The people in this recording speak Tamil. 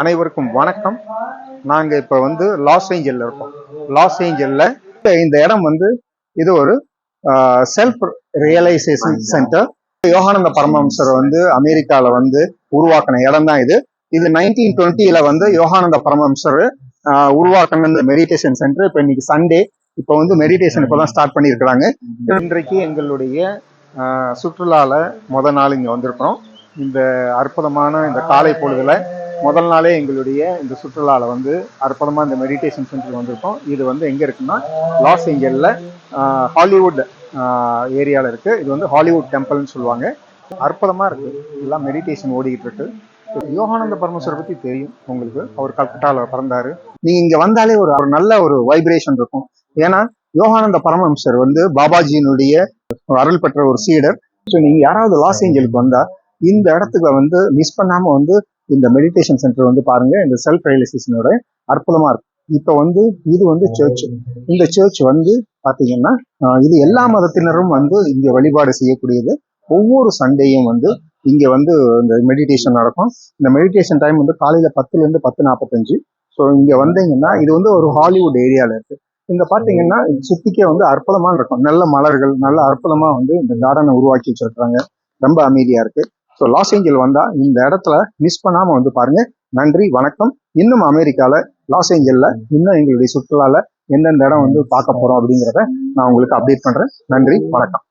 அனைவருக்கும் வணக்கம். நாங்கள் இப்போ வந்து லாஸ் ஏஞ்சலில் இருக்கோம். லாஸ் ஏஞ்சல்ல இந்த இடம் வந்து இது ஒரு செல்ஃப் ரியலைசேஷன் சென்டர் யோகானந்த பரமஹம்சர் வந்து அமெரிக்காவில் வந்து உருவாக்கின இடம் தான் இது. இது நைன்டீன் டுவெண்ட்டியில் வந்து யோகானந்த பரமஹம்சர் உருவாக்கின இந்த மெடிடேஷன் சென்டர் இப்போ இன்னைக்கு சண்டே இப்போ வந்து மெடிடேஷன் இப்பதான் ஸ்டார்ட் பண்ணியிருக்கிறாங்க. இன்றைக்கு எங்களுடைய சுற்றுலாவில் முத நாள் இங்கே வந்திருக்கிறோம். இந்த அற்புதமான இந்த காலை பொழுதுல முதல் நாளே எங்களுடைய இந்த சுற்றுலாவில் வந்து அற்புதமாக இந்த மெடிடேஷன் சென்டர் வந்திருக்கோம். இது வந்து எங்கே இருக்குன்னா லாஸ் ஏஞ்சலில் ஹாலிவுட் ஏரியாவில் இருக்குது இது வந்து ஹாலிவுட் டெம்பிள்னு சொல்லுவாங்க. அற்புதமாக இருக்குது எல்லாம் மெடிடேஷன் ஓடிக்கிட்டு இருக்கு. யோகானந்த பரமேஸ்வரை பத்தி தெரியும் உங்களுக்கு. அவர் கல்கட்டால பிறந்தாரு. நீங்க இங்க வந்தாலே ஒரு நல்ல ஒரு வைப்ரேஷன் இருக்கும். ஏன்னா யோகானந்த பரமஹம்சர் வந்து பாபாஜியினுடைய அருள் பெற்ற ஒரு சீடர். ஸோ நீங்கள் யாராவது லாஸ் ஏஞ்சலுக்கு வந்தா இந்த இடத்துக்கு வந்து மிஸ் பண்ணாம வந்து இந்த மெடிடேஷன் சென்டர் வந்து பாருங்க இந்த செல்ஃப் ரியலைசேஷனோட அற்புதமா இருக்கும் இப்போ வந்து இது வந்து சர்ச் இந்த சர்ச் வந்து பாத்தீங்கன்னா இது எல்லா மதத்தினரும் வந்து இங்க வழிபாடு செய்யக்கூடியது. ஒவ்வொரு சண்டேயும் வந்து இங்க வந்து இந்த மெடிடேஷன் நடக்கும். இந்த மெடிடேஷன் டைம் வந்து காலையில பத்துல இருந்து பத்து நாற்பத்தஞ்சு ஸோ இங்க வந்தீங்கன்னா இது வந்து ஒரு ஹாலிவுட் ஏரியால இருக்கு. இங்க பாத்தீங்கன்னா சுத்திக்கே வந்து அற்புதமா இருக்கும். நல்ல மலர்கள் நல்ல அற்புதமா வந்து இந்த கார்டனை உருவாக்கி வச்சிருக்காங்க ரொம்ப அமைதியா இருக்கு. ஸோ லாஸ் ஏஞ்சல் வந்தால் இந்த இடத்துல மிஸ் பண்ணாமல் வந்து பாருங்க. நன்றி வணக்கம். இன்னும் அமெரிக்காவில் லாஸ் ஏஞ்சலில் இன்னும் எங்களுடைய சுற்றுலாவில் எந்தெந்த இடம் வந்து பார்க்க போகிறோம் அப்படிங்கிறத நான் உங்களுக்கு அப்டேட் பண்ணுறேன் நன்றி வணக்கம்.